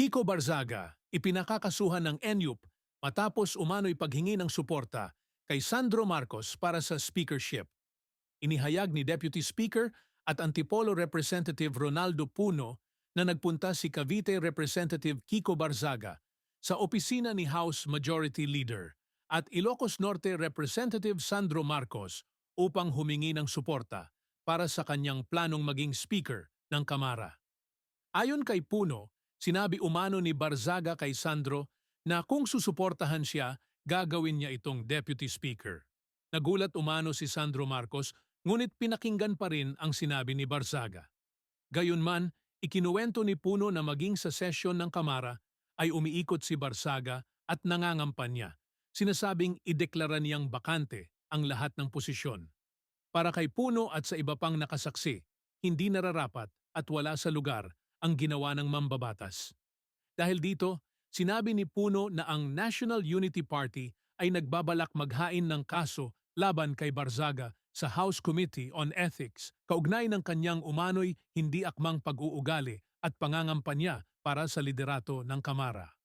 Kiko Barzaga, ipinakakasuhan ng NUP matapos umano'y paghingi ng suporta kay Sandro Marcos para sa speakership. Inihayag ni Deputy Speaker at Antipolo Representative Ronaldo Puno na nagpunta si Cavite Representative Kiko Barzaga sa opisina ni House Majority Leader at Ilocos Norte Representative Sandro Marcos upang humingi ng suporta para sa kanyang planong maging speaker ng Kamara. Ayon kay Puno, sinabi umano ni Barzaga kay Sandro na kung susuportahan siya, gagawin niya itong deputy speaker. Nagulat umano si Sandro Marcos ngunit pinakinggan pa rin ang sinabi ni Barzaga. Gayunman, ikinuwento ni Puno na maging sa sesyon ng Kamara ay umiikot si Barzaga at nangangampanya. Sinasabing ideklara niyang bakante ang lahat ng posisyon. Para kay Puno at sa iba pang nakasaksi, hindi nararapat at wala sa lugar ang ginawa ng mambabatas. Dahil dito, sinabi ni Puno na ang National Unity Party ay nagbabalak maghain ng kaso laban kay Barzaga sa House Committee on Ethics kaugnay ng kanyang umano'y hindi akmang pag-uugali at pangangampanya para sa liderato ng Kamara.